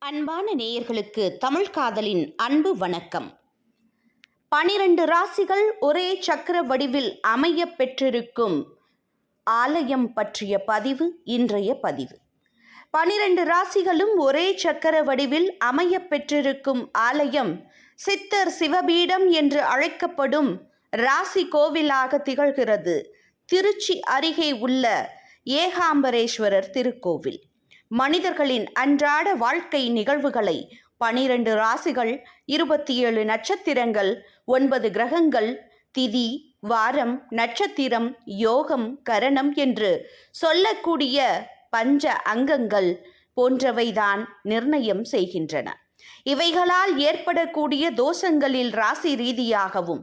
அன்பான நேயர்களுக்கு தமிழ் காதலின் அன்பு வணக்கம். பனிரெண்டு ராசிகள் ஒரே சக்கர வடிவில் அமைய பெற்றிருக்கும் ஆலயம் பற்றிய பதிவு இன்றைய பதிவு. பனிரெண்டு ராசிகளும் ஒரே சக்கர வடிவில் அமைய பெற்றிருக்கும் ஆலயம் சித்தர் சிவபீடம் என்று அழைக்கப்படும் ராசி கோவிலாக திகழ்கிறது. திருச்சி அருகே உள்ள ஏகாம்பரேஸ்வரர் திருக்கோவில். மனிதர்களின் அன்றாட வாழ்க்கை நிகழ்வுகளை பனிரெண்டு ராசிகள் இருபத்தி ஏழு நட்சத்திரங்கள் ஒன்பது கிரகங்கள் திதி வாரம் நட்சத்திரம் யோகம் கரணம் என்று சொல்லக்கூடிய பஞ்ச அங்கங்கள் போன்றவைதான் நிர்ணயம் செய்கின்றன. இவைகளால் ஏற்படக்கூடிய தோஷங்களில் ராசி ரீதியாகவும்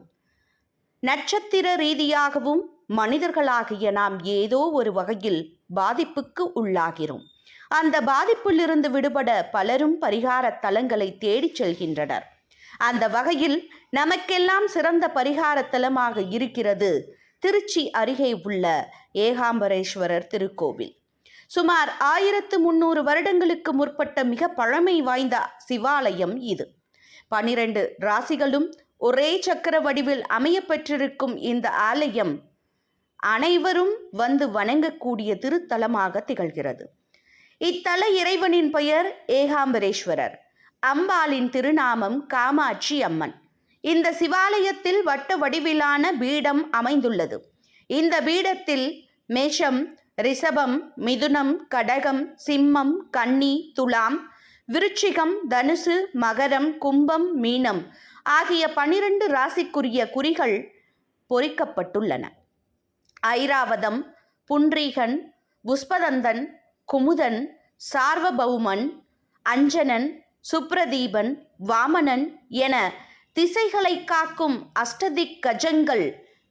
நட்சத்திர ரீதியாகவும் மனிதர்களாகிய நாம் ஏதோ ஒரு வகையில் பாதிப்புக்கு உள்ளாகிறோம். அந்த பாதிப்பிலிருந்து விடுபட பலரும் பரிகார தலங்களை தேடிச் செல்கின்றனர். அந்த வகையில் நமக்கெல்லாம் சிறந்த பரிகார தலமாக இருக்கிறது திருச்சி அருகே உள்ள ஏகாம்பரேஸ்வரர் திருக்கோவில். சுமார் ஆயிரத்து முன்னூறு வருடங்களுக்கு முற்பட்ட மிக பழமை வாய்ந்த சிவாலயம் இது. பனிரெண்டு ராசிகளும் ஒரே சக்கர வடிவில் அமையப்பெற்றிருக்கும் இந்த ஆலயம் அனைவரும் வந்து வணங்கக்கூடிய திருத்தலமாக திகழ்கிறது. இத்தல இறைவனின் பெயர் ஏகாம்பரேஸ்வரர். அம்பாளின் திருநாமம் காமாட்சி அம்மன். இந்த சிவாலயத்தில் வட்ட வடிவிலான பீடம் அமைந்துள்ளது. இந்த பீடத்தில் மேஷம் ரிஷபம் மிதுனம் கடகம் சிம்மம் கன்னி துலாம் விருச்சிகம் தனுசு மகரம் கும்பம் மீனம் ஆகிய பனிரெண்டு ராசிக்குரிய குறிகள் பொறிக்கப்பட்டுள்ளன. ஐராவதம் புன்றீகன் புஷ்பதந்தன் குமுதன் சார்வபௌமன் அஞ்சனன் சுப்ரதீபன் வாமனன் என திசைகளை காக்கும் அஷ்டதிக் கஜங்கள்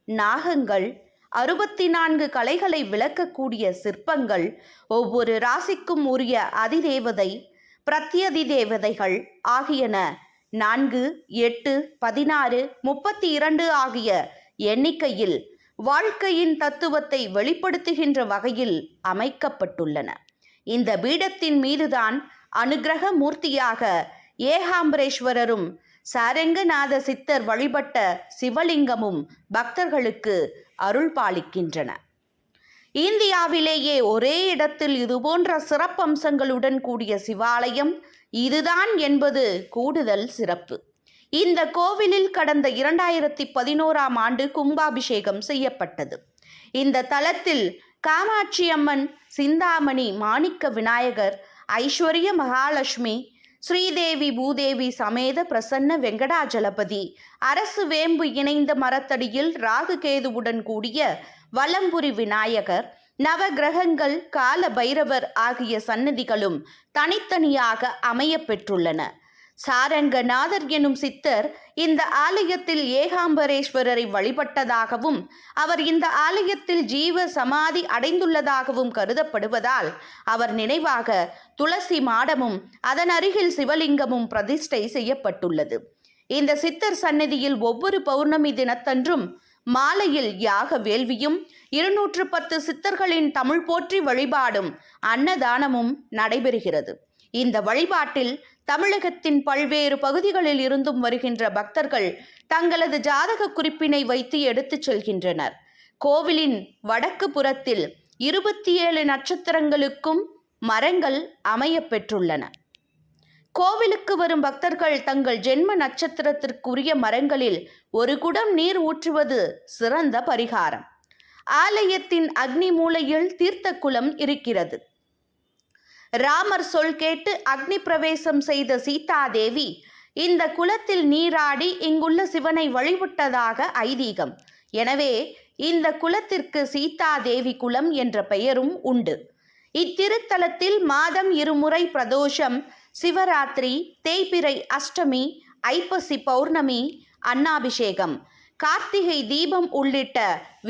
நாகங்கள் அறுபத்தி நான்கு கலைகளை விளக்கக்கூடிய சிற்பங்கள் ஒவ்வொரு ராசிக்கும் உரிய அதிதேவதை பிரத்யதி தேவதைகள் ஆகியன நான்கு எட்டு பதினாறு முப்பத்தி இரண்டு ஆகிய எண்ணிக்கையில் வாழ்க்கையின் தத்துவத்தை வெளிப்படுத்துகின்ற வகையில் அமைக்கப்பட்டுள்ளன. இந்த பீடத்தின் மீதுதான் அனுகிரக மூர்த்தியாக ஏகாம்பரேஸ்வரரும் சாரங்கநாத சித்தர் வழிபட்ட சிவலிங்கமும் பக்தர்களுக்கு அருள் பாலிக்கின்றன இந்தியாவிலேயே ஒரே இடத்தில் இதுபோன்ற சிறப்பம்சங்களுடன் கூடிய சிவாலயம் இதுதான் என்பது கூடுதல் சிறப்பு. இந்த கோவிலில் கடந்த இரண்டாயிரத்தி பதினோராம் ஆண்டு கும்பாபிஷேகம் செய்யப்பட்டது. இந்த தலத்தில் காமாட்சி அம்மன் சிந்தாமணி மாணிக்க விநாயகர் ஐஸ்வர்ய மகாலட்சுமி ஸ்ரீதேவி பூதேவி சமேத பிரசன்ன வெங்கடாஜலபதி. அரசு வேம்பு இணைந்த மரத்தடியில் ராகுகேதுவுடன் கூடிய வலம்புரி விநாயகர் நவகிரகங்கள் கால பைரவர் ஆகிய சன்னதிகளும் தனித்தனியாக அமைய பெற்றுள்ளன. சாரங்கநாதர் எனும் சித்தர் இந்த ஆலயத்தில் ஏகாம்பரேஸ்வரரை வழிபட்டதாகவும் அவர் இந்த ஆலயத்தில் ஜீவ சமாதி அடைந்துள்ளதாகவும் கருதப்படுவதால் அவர் நினைவாக துளசி மாடமும் அதன் அருகில் சிவலிங்கமும் பிரதிஷ்டை செய்யப்பட்டுள்ளது. இந்த சித்தர் சன்னதியில் ஒவ்வொரு பௌர்ணமி தினத்தன்றும் மாலையில் யாக வேள்வியும் இருநூற்று பத்து சித்தர்களின் தமிழ் போற்றி வழிபாடும் அன்னதானமும் நடைபெறுகிறது. இந்த வழிபாட்டில் தமிழகத்தின் பல்வேறு பகுதிகளில் இருந்தும் வருகின்ற பக்தர்கள் தங்களது ஜாதக குறிப்பினை வைத்து எடுத்துச் செல்கின்றனர். கோவிலின் வடக்கு புறத்தில் இருபத்தி ஏழு நட்சத்திரங்களுக்கும் மரங்கள் அமைய பெற்றுள்ளன. கோவிலுக்கு வரும் பக்தர்கள் தங்கள் ஜென்ம நட்சத்திரத்திற்குரிய மரங்களில் ஒரு குடம் நீர் ஊற்றுவது சிறந்த பரிகாரம். ஆலயத்தின் அக்னி மூலையில் தீர்த்த குளம் இருக்கிறது. ராமர் சொல் கேட்டு அக்னி பிரவேசம் செய்த சீதாதேவி இந்த குளத்தில் நீராடி இங்குள்ள சிவனை வழிபட்டதாக ஐதீகம். எனவே இந்த குலத்திற்கு சீதாதேவி குலம் என்ற பெயரும் உண்டு. இத்திருத்தலத்தில் மாதம் இருமுறை பிரதோஷம் சிவராத்திரி தேய்பிறை அஷ்டமி ஐப்பசி பௌர்ணமி அன்னாபிஷேகம் கார்த்திகை தீபம் உள்ளிட்ட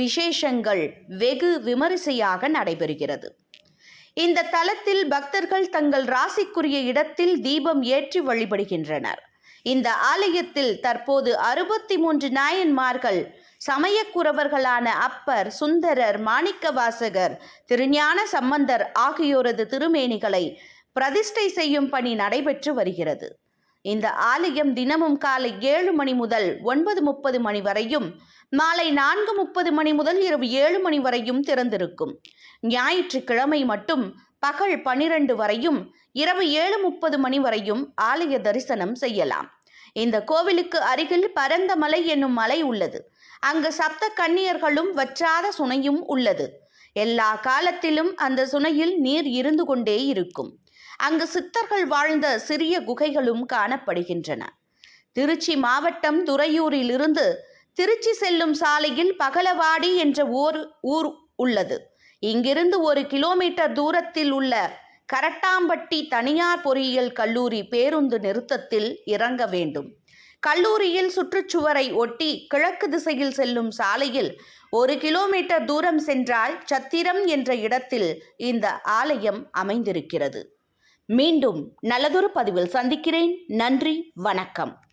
விசேஷங்கள் வெகு விமரிசையாக நடைபெறுகிறது. இந்த தலத்தில் பக்தர்கள் தங்கள் ராசிக்குரிய இடத்தில் தீபம் ஏற்றி வழிபடுகின்றனர். இந்த ஆலயத்தில் தற்போது அறுபத்தி மூன்று நாயன்மார்கள் சமயக்குறவர்களான அப்பர் சுந்தரர் மாணிக்கவாசகர் திருஞான சம்பந்தர் ஆகியோரது திருமேனிகளை பிரதிஷ்டை செய்யும் பணி நடைபெற்று வருகிறது. இந்த ஆலயம் தினமும் காலை ஏழு மணி முதல் ஒன்பது முப்பது மணி வரையும் மாலை நான்கு முப்பது மணி முதல் இரவு ஏழு மணி வரையும் திறந்திருக்கும். ஞாயிற்றுக்கிழமை மட்டும் பகல் பனிரெண்டு வரையும் இரவு ஏழு முப்பது மணி வரையும் ஆலய தரிசனம் செய்யலாம். இந்த கோவிலுக்கு அருகில் பரந்தமலை என்னும் மலை உள்ளது. அங்கு சப்த கன்னியர்களும் வற்றாத சுனையும் உள்ளது. எல்லா காலத்திலும் அந்த சுனையில் நீர் இருந்து கொண்டே இருக்கும். அங்கு சித்தர்கள் வாழ்ந்த சிறிய குகைகளும் காணப்படுகின்றன. திருச்சி மாவட்டம் துறையூரிலிருந்து திருச்சி செல்லும் சாலையில் பகலவாடி என்ற ஊர் ஊர் உள்ளது. இங்கிருந்து ஒரு கிலோமீட்டர் தூரத்தில் உள்ள கரட்டாம்பட்டி தனியார் பொறியியல் கல்லூரி பேருந்து நிறுத்தத்தில் இறங்க வேண்டும். கல்லூரியில் சுற்றுச்சுவரை ஒட்டி கிழக்கு திசையில் செல்லும் சாலையில் ஒரு கிலோமீட்டர் தூரம் சென்றால் சத்திரம் என்ற இடத்தில் இந்த ஆலயம் அமைந்திருக்கிறது. மீண்டும் நல்லதொரு பதிவில் சந்திக்கிறேன். நன்றி வணக்கம்.